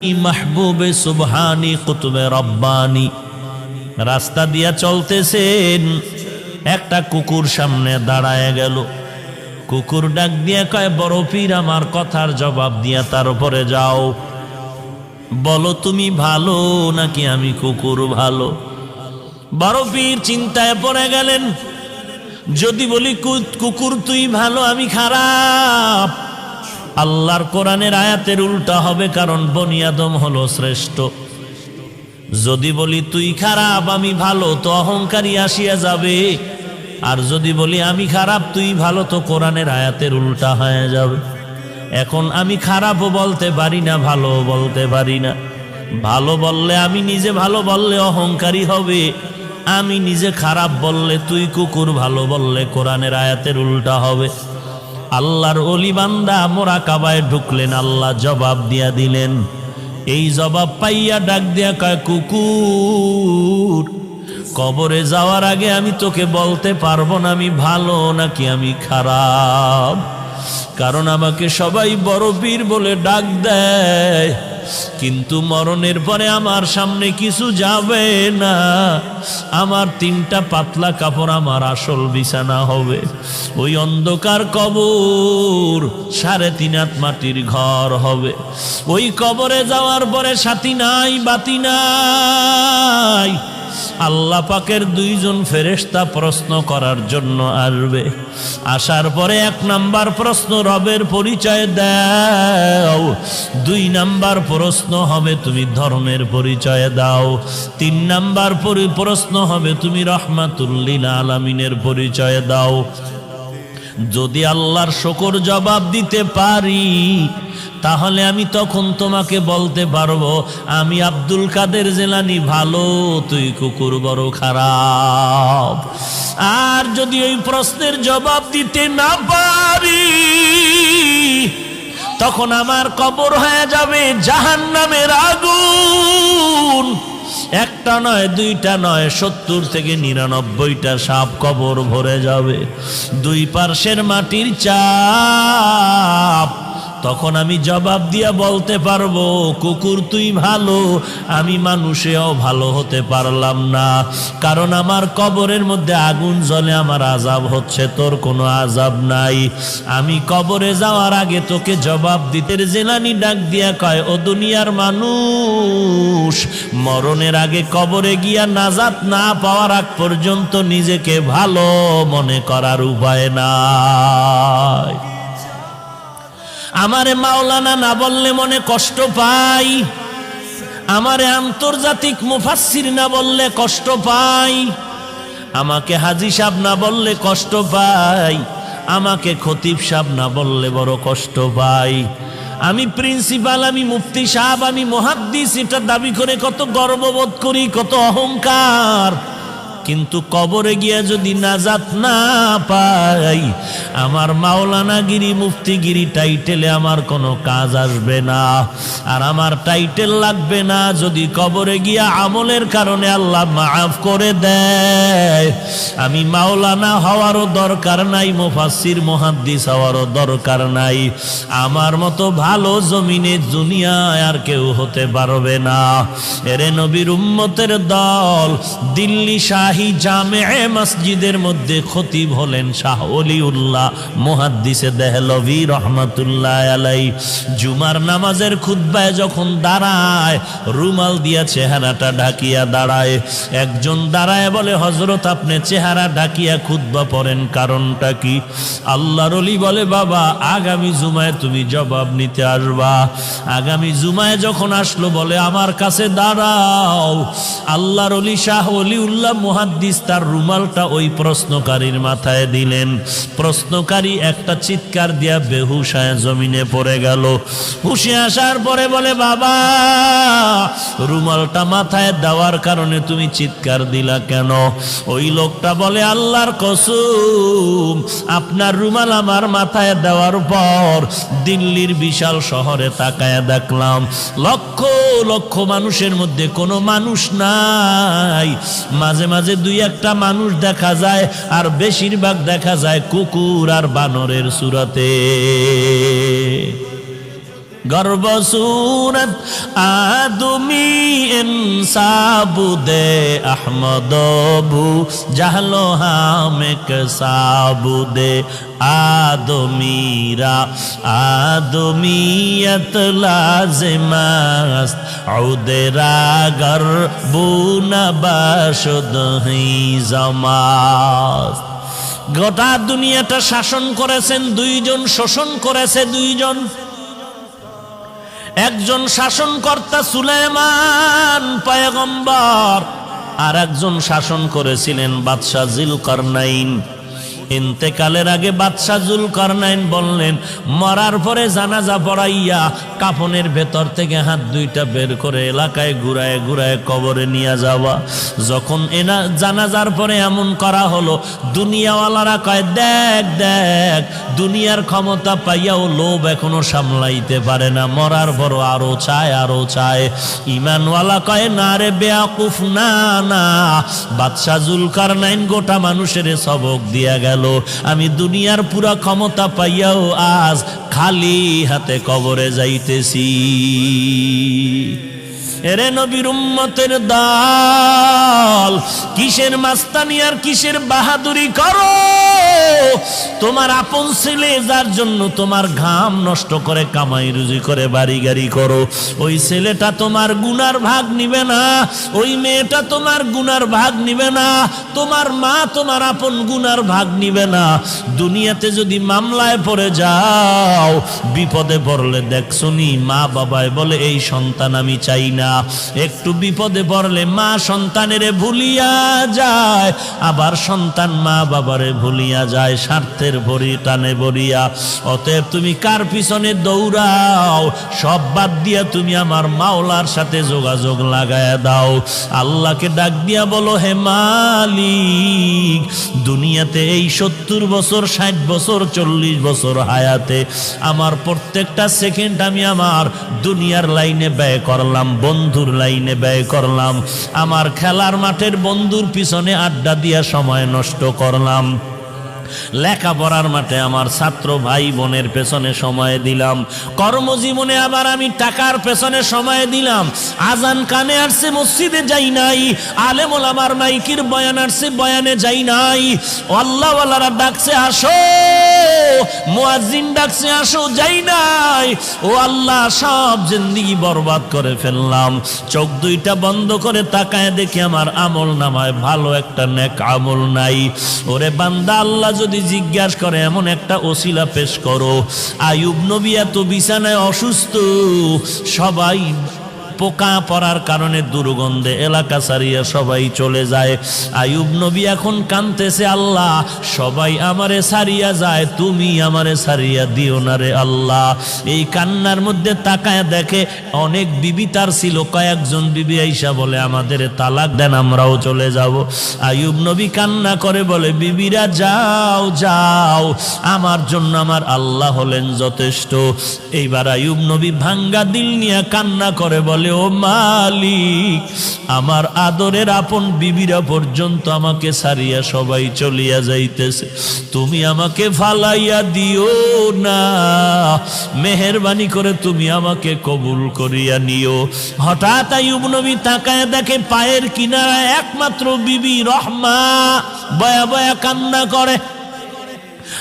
মাহবুবে সুবহানি, কুতুবে রব্বানি। রাস্তা দিয়া চলতেছেন, একটা কুকুর সামনে দাঁড়ায় গেল। কুকুর ডাক দিয়া কয়, বড় পীর, আমার কথার জবাব দিয়া তার উপরে যাও। বলো, তুমি ভালো নাকি আমি কুকুর ভালো? বড় পীর চিন্তায় পড়ে গেলেন, যদি বলি কুকুর তুই ভালো, আমি খারাপ। আল্লাহর কোরআনের আয়াতের উল্টা হবে কারণ বনিয়াদম হলো শ্রেষ্ঠ। যদি বলি, তুই খারাপ, আমি ভালো, তো অহংকারী আসিয়া যাবে। আর যদি বলি, আমি খারাপ, তুই ভালো, তো কোরআনের আয়াতের উল্টা হয়ে যাবে। এখন আমি খারাপও বলতে পারি না ভালো বলতে পারি না। ভালো বললে আমি নিজে ভালো বললে অহংকারী হবে। আমি নিজে খারাপ বললে তুই কুকুর, ভালো বললে কোরআনের আয়াতের উল্টা হবে। আল্লাহর অলিবান্দা মোরা কাবায় ঢুকলেন, আল্লাহ জবাব দিয়া দিলেন, এই জবাব পাইয়া ডাক দিয়া কয়, কুকুর, কবরে যাওয়ার আগে আমি তোকে বলতে পারব না, আমি ভালো নাকি আমি খারাপ? কারণ আমাকে সবাই বড় বীর বলে ডাক দেয়। কিন্তু মরণের পরে আমার সামনে কিছু যাবে না। আমার তিনটা পাতলা কাপড় আমার আসল বিছানা হবে। ওই অন্ধকার কবর সাড়ে তিন হাত মাটির ঘর হবে। ওই কবরে যাওয়ার পরে সাথী নাই, বাতি নাই। আল্লাহ পাকের দুইজন ফেরেস্তা প্রশ্ন করার জন্য আসবে। আসার পরে এক নাম্বার প্রশ্ন, রবের পরিচয় দাও। দুই নাম্বার প্রশ্ন হবে, তুমি ধর্মের পরিচয় দাও। তিন নাম্বার পরি- প্রশ্ন হবে, তুমি রহমাতুল্লিল আলামিনের পরিচয় দাও। যদি আল্লাহর শকর জবাব দিতে পারি, তাহলে আমি তখন তোমাকে বলতে পারব, আমি আব্দুল কাদের জেলানি, ভালো, তুই কুকুর বড় খারাপ। আর যদি ওই প্রশ্নের জবাব দিতে না পারি, তখন আমার কবর হয়ে যাবে জাহান নামের আগুন। একটা নয়, দুইটা নয়, সত্তর থেকে নিরানব্বইটা সাপ কবর ভরে যাবে। দুই পার্শ্বের মাটির চাপ তখন আমি জবাব দিয়া বলতে পারব, কুকুর তুই ভালো, আমি মানুষেও ভালো হতে পারলাম না। কারণ আমার কবরের মধ্যে আগুন জ্বলে আমার আজাব হচ্ছে, তোর কোনো আজাব নাই। আমি কবরে যাওয়ার আগে তোকে জবাব দিতে জেলানি ডাক দিয়া কয়, ও দুনিয়ার মানুষ, মরণের আগে কবরে গিয়া নাজাত না পাওয়ার আগ পর্যন্ত নিজেকে ভালো মনে করার উপায় নাই। আমারে মাওলানা না বললে মনে কষ্ট পাই। আমারে আন্তর্জাতিক মুফাসসির না বললে কষ্ট পাই। আমাকে হাজি সাহেব না বললে কষ্ট পাই। আমাকে খতিব সাহেব না বললে বড় কষ্ট পাই। আমি প্রিন্সিপাল, আমি মুফতি সাহেব, আমি মহাদ্দিস, এটা দাবি করে কত গর্ববোধ করি, কত অহংকার। কিন্তু কবরে গিয়া যদি নাজাত না পাই, আমার মাওলানাগিরি মুফতিগিরি টাইটেলে আমার কোনো কাজ আসবে না। আর আমার টাইটেল লাগবে না যদি কবরে গিয়া আমলের কারণে আল্লাহ মাফ করে দেয়। আমি মাওলানা হওয়ারও দরকার নাই মুফাসির মহাদ্দিস হওয়ারও দরকার নাই। আমার মতো ভালো জমিনে দুনিয়ায় আর কেউ হতে পারবে না। এরে নবীর উম্মতের দল, দিল্লি শাহী জামে মসজিদের মধ্যে খতিব হলেন শাহ অলিউল্লাহ মুহাদ্দিসে দেহলভি রহমতুল্লাহ আলাই জুমার নামাজের খুদ্বায় যখন দাঁড়ায়, রুমাল দিয়া চেহারাটা ঢাকিয়া দাঁড়ায়। একজন দাঁড়ায় বলে হজরত আপনি চেহারা ঢাকিয়া খুদ্া পড়েন কারণটা কি? আল্লাহর অলি বলে, বাবা, আগামী জুমায় তুমি জবাব নিতে আসবা। আগামী জুমায় যখন আসলো বলে, আমার কাছে দাঁড়াও। আল্লাহর অলি শাহ অলি উল্লাহ মুহাদ্দিস তার রুমালটা ওই প্রশ্নকারীর মাথায় দিলেন। প্রশ্নকারী একটা চিৎকার দিয়া বেহুশায় জমিনে পড়ে গেল। হুশে আসার পরে বলে, বাবা, রুমালটা মাথায় দেওয়ার কারণে তুমি চিৎকার দিলা কেন? ওই লোকটা বলে, আল্লাহর কসুম, আপনার রুমাল আমার মাথায় দেওয়ার পর দিল্লির বিশাল শহরে তাকায় দেখলাম। লক্ষ লক্ষ মানুষের মধ্যে কোনো মানুষ নাই। মাঝে মাঝে দুই একটা মানুষ দেখা যায় আর বেশিরভাগ দেখা যায় কুকুর আর বানরের সুরাতে। গর্বসূরত আদমি ইনসাবুদে আহমদবু জাহলো হামেক সাবুদে আদমিরা আদমিয়ত লাজমাস্ত আউদেরা গর্বু নবাসুদ হি গোটা দুনিয়াটা শাসন করেছেন, দুইজন শোষণ করেছে দুইজন। একজন শাসনকর্তা সুলেমান পায়গম্বর আর একজন শাসন করেছিলেন বাদশাহ জিল করনাইন ইন্তেকালের আগে বাদশাহ জুল করনাইন বললেন, মরার পরে জানাজা পড়াইয়া কাফনের ভেতর থেকে হাত দুইটা বের করে এলাকায় ঘুরায় ঘুরায় কবরে নিয়ে যাওয়া। যখন এনা জানাজার পরে এমন করা হলো, দুনিয়াওয়ালারা কয়, দেখ দেখ, দুনিয়ার ক্ষমতা পাইয়াও লোভ এখনও সামলাইতে পারে না। মরার পর আরও চায় আরও চায়। ইমানওয়ালা কয়, না রে বেয়াকুফ, না না। বাদশাহ জুলকার নাইন গোটা মানুষের সবক দিয়া গেল। আমি দুনিয়ার পুরা ক্ষমতা পাইয়াও আজ খালি হাতে কবরে যাইতেছি। এরে নবীর উম্মতের দল, কিসের মাস্তানি আর কিসের বাহাদুরি করো? তোমার আপন ছেলে, যার জন্য তোমার ঘাম নষ্ট করে, কামাই রুজি করে, বাড়ি গাড়ি করো। ওই ছেলেটা তোমার গুনার ভাগ নিবে না, ওই মেয়েটা তোমার গুনার ভাগ নিবে না, তোমার মা তোমার আপন গুনার ভাগ নিবে না। দুনিয়াতে যদি মামলায় পড়ে যাও, বিপদে পড়লে দেখছনি মা বাবায় বলে, এই সন্তান আমি চাই না। একটু বিপদে পড়লে মা সন্তানেরে ভুলিয়া যায়, আবার সন্তান মা বাবারে ভুলিয়া যায়, স্বার্থের ভরি টানে ভরিয়া। অতএব তুমি কার পিছনে দৌড়াও? সব বাদ দিয়া তুমি আমার মাওলার সাথে যোগাযোগ লাগায় দাও। আল্লাহকে ডাক দিয়া বলো, হে মালিক, দুনিয়াতে এই সত্তর বছর, ষাট বছর, চল্লিশ বছর হায়াতে আমার প্রত্যেকটা সেকেন্ড আমি আমার দুনিয়ার লাইনে ব্যয় করলাম। বন্ধুর লাইনে ব্যয় করলাম। আমার খেলার মাঠের বন্ধুর পিছনে আড্ডা দিয়া সময় নষ্ট করলাম। লেখাপড়ার মাঠে আমার ছাত্র ভাই বোনের পেছনে সময় দিলাম। কর্মজীবনে আবার আমি টাকার পেছনে সময় দিলাম। আজান কানে আসছে, মসজিদে যাই নাই। আলেমুল আমার মাইকির বয়ান আসছে, বয়ানে যাই নাই। আল্লাহওয়ালারা ডাকছে, আসো! ডাকছে, আসো! যাই নাই। ও আল্লাহ, সব বরবাদ করে ফেললাম। চোখ দুইটা বন্ধ করে তাকায় দেখি আমার আমল নামায় ভালো একটা আমল নাই। ওরে বান্দা, আল্লাহ যদি জিজ্ঞাসা করে এমন একটা ওসিলা পেশ করো আয়ুব নবী এত বিছানায় অসুস্থ সবাই পোকা পড়ার কারণে দুর্গন্ধে এলাকা সারিয়া সবাই চলে যায়। আয়ুব নবী এখন কানতেছে, আল্লাহ, সবাই আমারে সারিয়া যায়, তুমি আমারে সারিয়া দিও না রে আল্লাহ। এই কান্নার মধ্যে তাকায় দেখে অনেক বিবি তার ছিল, কয়েকজন বিবি আইসা বলে, আমাদের তালাক দেন, আমরাও চলে যাব। আয়ুব নবী কান্না করে বলে, বিবিরা, যাও যাও, আমার জন্য আমার আল্লাহ হলেন যথেষ্ট। এইবার আয়ুব নবী ভাঙ্গা দিল নিয়ে কান্না করে বলে ও মালিক, আমার আদরের আপন বিবিরা পর্যন্ত আমাকে সারিয়া সবাই চলিয়া যাইতেছে। তুমি আমাকে ফালাইয়া দিও না। মেহরবানি করে তুমি আমাকে কবুল করিয়া নিও। হঠাৎ আয়ুব নবী তাকায় দেখে পায়ের কিনারায় একমাত্র বিবি রহমা বয়া বয়া কান্না করে।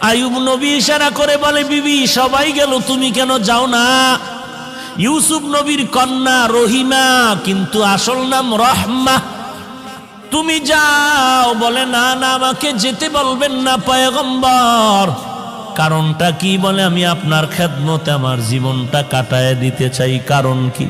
আয়ুব নবী ইশারা করে বলে, বিবি, সবাই গেল, তুমি কেন যাও না? ইউসুফ নবীর কন্যা রহিমা, কিন্তু আসল নাম রহমা। তুমি যাও, বলে, না না, আমাকে যেতে বলবেন না, পয়গম্বর। কারণটা কি বলে? আমি আপনার খেদমতে আমার জীবনটা কাটায় দিতে চাই। কারণ কি?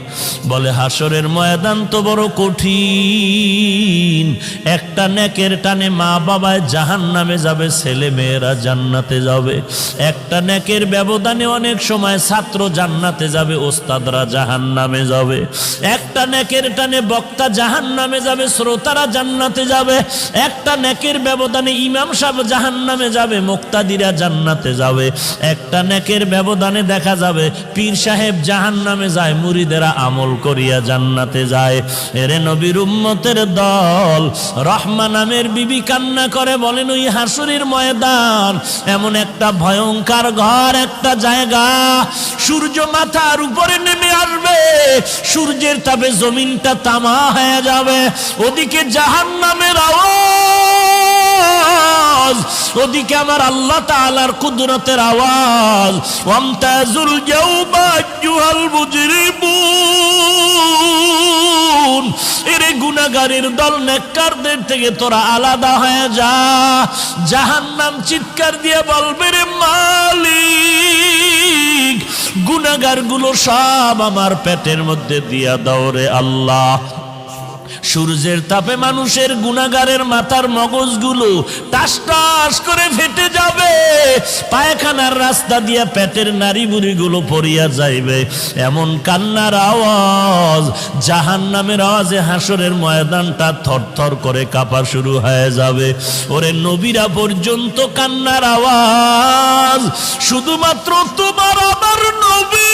বলে, হাসরের ময়দান তো বড় কঠিন। একটা নেকের টানে মা বাবায় জাহান নামে যাবে, ছেলে মেয়েরা জান্নাতে যাবে। একটা নেকের ব্যবধানে অনেক সময় ছাত্র জান্নাতে যাবে, ওস্তাদরা জাহান নামে যাবে। একটা নেকের টানে বক্তা জাহান নামে যাবে, শ্রোতারা জান্নাতে যাবে। একটা নেকের ব্যবধানে ইমাম সাহেব জাহান নামে যাবে, মুক্তাদিরা জান্নাতে যাবে। একটা নেকের ব্যবধানে দেখা যাবে, পীর সাহেব জাহান নামে যায়, মুরিদেরা আমল করিয়া জান্নাতে যায়। এরে নবীর উম্মতের দল রহমা নামের বিবি কান্না করে, বলেন, ওই হাসুরির ময়দান, এমন একটা ভয়ঙ্কর ঘর, একটা জায়গা, সূর্য মাথার উপরে নেমে আসবে, সূর্যের তাপে জমিনটা তামা হয়ে যাবে, ওদিকে জাহান নামের আওয়াজ ওদিকে আমার আল্লাহ তাআলার কুদরতের আওয়াজ। ওয়ামতাজুল জাওবা আইয়ুহাল মুজরিমুন। এরে গুনাহগারের দল, নেককারদের থেকে তোরা আলাদা হয়ে যা। জাহান্নাম চিৎকার দিয়ে বলবে, রে মালিক গুনাহগারগুলো সব আমার পেটের মধ্যে দিয়া দাও রে আল্লাহ। সূর্যের তাপে মানুষের গুনাগারের মাথার মগজগুলো টাস টাস করে ফেটে যাবে। পায়খানার রাস্তা দিয়া পেটের নারী বুড়িগুলো পড়িয়া যাইবে। এমন কান্নার আওয়াজ জাহান নামের আওয়াজে হাসরের ময়দানটা থরথর করে কাঁপা শুরু হয়ে যাবে। ওরে নবীরা পর্যন্ত কান্নার আওয়াজ, শুধুমাত্র তোমার আমার নবী।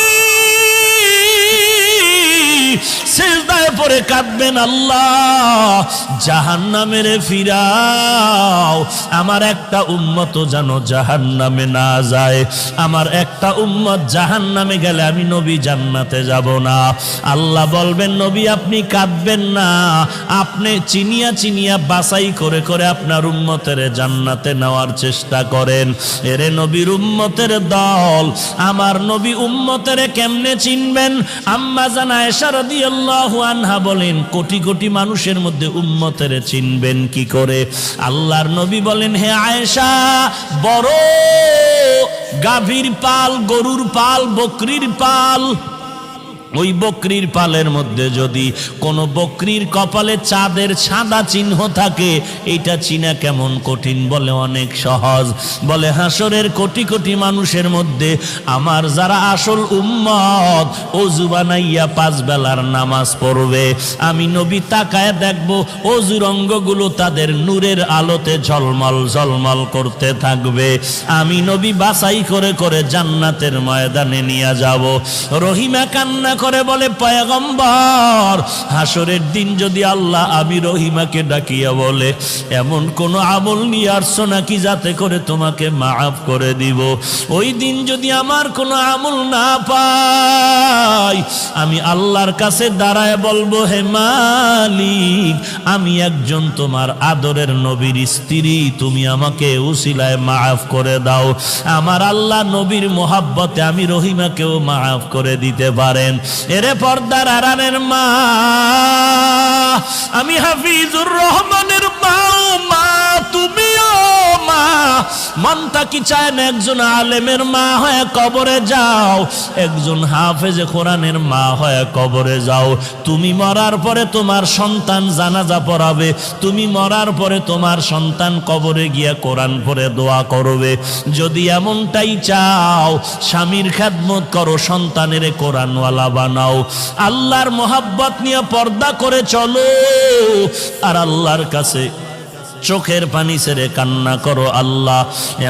পরে কাঁদবেন আল্লাহ। জাহান নামের ফিরাও। আমার একটা উম্মত যেন জাহান নামে না যায়। আমার একটা উম্মত জাহান নামে গেলে আমি নবী জান্নাতে যাব না। আল্লাহ বলবেন, নবী, আপনি কাঁদবেন না। আপনি চিনিয়া চিনিয়া বাছাই করে করে আপনার উম্মতের জান্নাতে নেওয়ার চেষ্টা করেন। এরে নবীর উম্মতের দল। আমার নবী উম্মতের কেমনে চিনবেন? আম্মা জানা এসা রাদিয়াল্লাহু আনহা বলেন, কোটি কোটি মানুষের মধ্যে উম্মতের চিনবেন কি করে? আল্লাহর নবী বলেন, হে আয়েশা, বড় গাভীর পাল, গরুর পাল, বকরির পাল ওই বকরির পালের মধ্যে যদি কোনো বকরির কপালে চাঁদের সাদা চিহ্ন থাকে, এইটা চিনা কেমন কঠিন বলে অনেক সহজ। বলে হাসরের কোটি কোটি মানুষের মধ্যে আমার যারা আসল উম্মত অজু বানাইয়া পাঁচ বেলার নামাজ পড়বে। আমি নবী তাকায় দেখব, অজুর অঙ্গগুলো তাদের নূরের আলোতে ঝলমল ঝলমল করতে থাকবে। আমি নবী বাছাই করে করে জান্নাতের ময়দানে নিয়ে যাব। রহিমা কান্না করে বলে, পয়গম্বর, হাসরের দিন যদি আল্লাহ আমি রহিমাকে ডাকিয়া বলে, এমন কোন আমল নিয়ে আসছো নাকি যাতে করে তোমাকে মাফ করে দিব? ওই দিন যদি আমার কোনো আমল না পাই, আমি আল্লাহর কাছে দাঁড়ায় বলব, হে মালিক, আমি একজন তোমার আদরের নবীর স্ত্রী, তুমি আমাকে উসিলায় মাফ করে দাও। আমার আল্লাহ নবীর মোহাব্বতে আমি রহিমাকেও মাফ করে দিতে পারেন। এরে পর্দার আরানের মা আমি হাফিজুর রহমানের মা মা। মা মনটা কি চায় একজন আলেমের মা হয়ে কবরে যাও। একজন হাফেজে কোরআনের মা হয়ে কবরে যাও। তুমি মরার পরে তোমার সন্তান জানাজা পড়াবে। তুমি মরার পরে তোমার সন্তান কবরে গিয়া কোরআন পড়ে দোয়া করবে। যদি এমনটাই চাও, স্বামীর খেদমত করো, সন্তানের কোরআনওয়ালা বানাও। আল্লাহর মোহাব্বত নিয়ে পর্দা করে চলো। আর আল্লাহর কাছে চোখের পানি ছেড়ে কান্না করো আল্লাহ।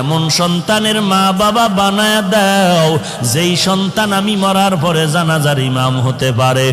এমন সন্তানের মা বাবা বানায় দাও, যেই সন্তান আমি মরার পরে জানাজার ইমাম হতে পারে।